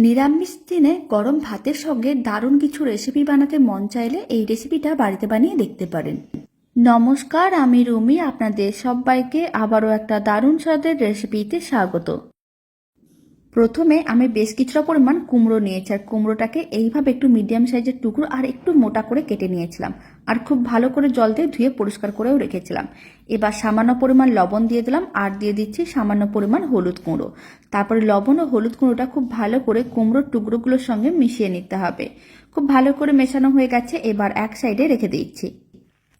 নিরামিষ দিনে গরম ভাতের সঙ্গে দারুণ কিছু রেসিপি বানাতে মন চাইলে এই রেসিপিটা বাড়িতে বানিয়ে দেখতে পারেন। নমস্কার, আমি রুমি, আপনাদের সবাইকে আবারও একটা দারুণ স্বাদের রেসিপিতে স্বাগত। প্রথমে আমি বেশ কিছুটা পরিমাণ কুমড়ো নিয়েছি, আর কুমড়োটাকে এইভাবে একটু মিডিয়াম সাইজের টুকরো আর একটু মোটা করে কেটে নিয়েছিলাম, আর খুব ভালো করে জল দিয়ে ধুয়ে পরিষ্কার করেও রেখেছিলাম। এবার সামান্য পরিমাণ লবণ দিয়ে দিলাম, আর দিয়ে দিচ্ছি সামান্য পরিমাণ হলুদ কুমড়ো। তারপরে লবণ ও হলুদ কুমড়োটা খুব ভালো করে কুমড়োর টুকরোগুলোর সঙ্গে মিশিয়ে নিতে হবে। খুব ভালো করে মেশানো হয়ে গেছে, এবার এক সাইডে রেখে দিচ্ছি।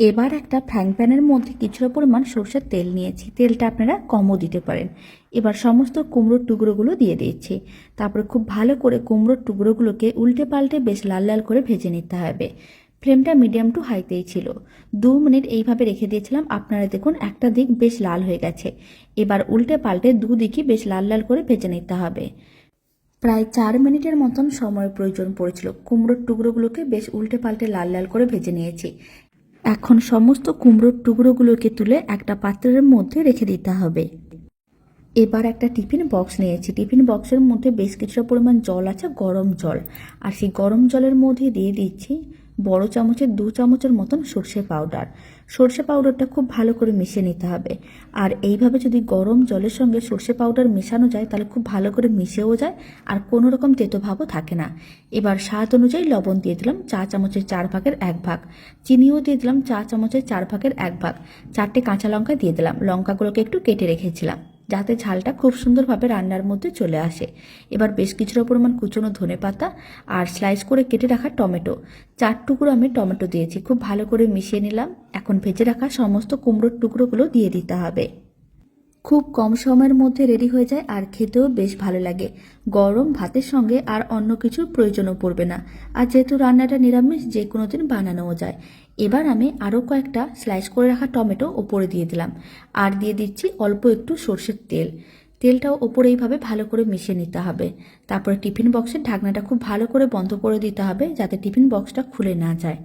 এবার একটা ফ্রাইং প্যানের মধ্যে কিছুটা পরিমাণ সর্ষের তেল নিয়েছি। তেলটা আপনারা কমও দিতে পারেন। এবার সমস্ত কুমড়োর টুকরোগুলো দিয়ে দিয়েছি তারপরে খুব ভালো করে কুমড়োর টুকরোগুলোকে উল্টে পাল্টে বেশ লাল লাল করে ভেজে নিতে হবে। ফ্লেমটা মিডিয়াম টু হাইতেই ছিল। দু মিনিট এইভাবে রেখে দিয়েছিলাম। আপনারা দেখুন, একটা দিক বেশ লাল হয়ে গেছে। এবার উল্টে পাল্টে দুদিকই বেশ লাল লাল করে ভেজে নিতে হবে। প্রায় চার মিনিটের মতন সময় প্রয়োজন পড়েছিল। কুমড়োর টুকরোগুলোকে বেশ উল্টে পাল্টে লাল লাল করে ভেজে নিয়েছি। এখন সমস্ত কুমড়োর টুকরোগুলোকে তুলে একটা পাত্রের মধ্যে রেখে দিতে হবে। এবার একটা টিফিন বক্স নিয়েছি। টিফিন বক্সের মধ্যে বেশ কিছুটা পরিমাণ জল আছে, গরম জল। আর সেই গরম জলের মধ্যে দিয়ে দিচ্ছি বড় চামচের, দু চামচের মতন সর্ষে পাউডার সর্ষে পাউডারটা খুব ভালো করে মিশিয়ে নিতে হবে। আর এইভাবে যদি গরম জলের সঙ্গে সর্ষে পাউডার মেশানো যায়, তাহলে খুব ভালো করে মিশেও যায় আর কোনো রকম তেতো ভাবও থাকে না। এবার স্বাদ অনুযায়ী লবণ দিয়ে দিলাম চা চামচের চার ভাগের এক ভাগ। চিনিও দিয়ে দিলাম চা চামচের চার ভাগের এক ভাগ। চারটে কাঁচা লঙ্কা দিয়ে দিলাম। লঙ্কাগুলোকে একটু কেটে রেখেছিলাম। যাতে ঝালটা খুব সুন্দরভাবে রান্নার মধ্যে চলে আসে। এবার বেশ কিছুটা পরিমাণ কুচনো ধনে পাতা আর স্লাইস করে কেটে রাখা টমেটো। চার টুকরো আমি টমেটো দিয়েছি। খুব ভালো করে মিশিয়ে নিলাম। এখন ভেজে রাখা সমস্ত কুমড়োর টুকরোগুলো দিয়ে দিতে হবে। খুব কম সময়ের মধ্যে রেডি হয়ে যায় আর খেতেও বেশ ভালো লাগে। গরম, ভাতের সঙ্গে আর অন্য কিছুর প্রয়োজনও পড়বে না। আর যেহেতু রান্নাটা নিরামিষ, যে কোনো দিন বানানোও যায়। এবার আমি আরও কয়েকটা স্লাইস করে রাখা টমেটো ওপরে দিয়ে দিলাম। আর দিয়ে দিচ্ছি অল্প একটু সর্ষের তেল। তেলটাও ওপরে এইভাবে ভালো করে মিশিয়ে নিতে হবে। তারপরে টিফিন বক্সের ঢাকনাটা খুব ভালো করে বন্ধ করে দিতে হবে যাতে টিফিন বক্সটা খুলে না যায়।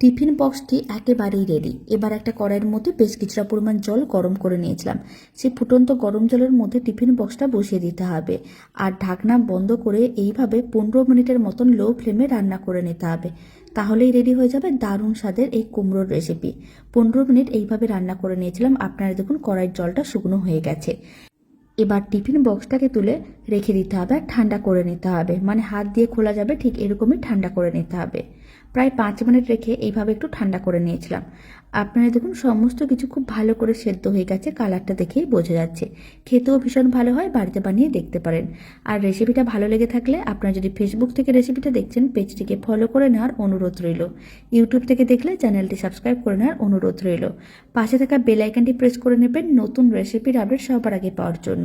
টিফিন বক্সটি একেবারেই রেডি এবার একটা কড়াইয়ের মধ্যে বেশ কিছুটা পরিমাণ জল গরম করে নিয়েছিলাম। সেই ফুটন্ত গরম জলের মধ্যে টিফিন বক্সটা বসিয়ে দিতে হবে আর ঢাকনা বন্ধ করে এইভাবে পনেরো মিনিটের মতন লো ফ্লেমে রান্না করে নিতে হবে। তাহলেই রেডি হয়ে যাবে দারুণ স্বাদের এই কুমড়োর রেসিপি পনেরো মিনিট এইভাবে রান্না করে নিয়েছিলাম। আপনারা দেখুন কড়াইয়ের জলটা শুকনো হয়ে গেছে। এবার টিফিন বক্সটাকে তুলে রেখে দিতে হবে আর ঠান্ডা করে নিতে হবে। মানে হাত দিয়ে খোলা যাবে ঠিক এরকমই ঠান্ডা করে নিতে হবে। প্রায় পাঁচ মিনিট রেখে এইভাবে একটু ঠান্ডা করে নিয়েছিলাম। আপনারা দেখুন, সমস্ত কিছু খুব ভালো করে সেদ্ধ হয়ে গেছে, কালারটা দেখেই বোঝা যাচ্ছে। খেতেও ভীষণ ভালো হয়, বাড়িতে বানিয়ে দেখতে পারেন। আর রেসিপিটা ভালো লেগে থাকলে আপনারা যদি ফেসবুক থেকে রেসিপিটা দেখছেন, পেজটিকে ফলো করে নেওয়ার অনুরোধ রইল। ইউটিউব থেকে দেখলে চ্যানেলটি সাবস্ক্রাইব করে নেওয়ার অনুরোধ রইল। পাশে থাকা বেল আইকনটি প্রেস করে নেবেন নতুন রেসিপির আপডেট সবার আগে পাওয়ার জন্য।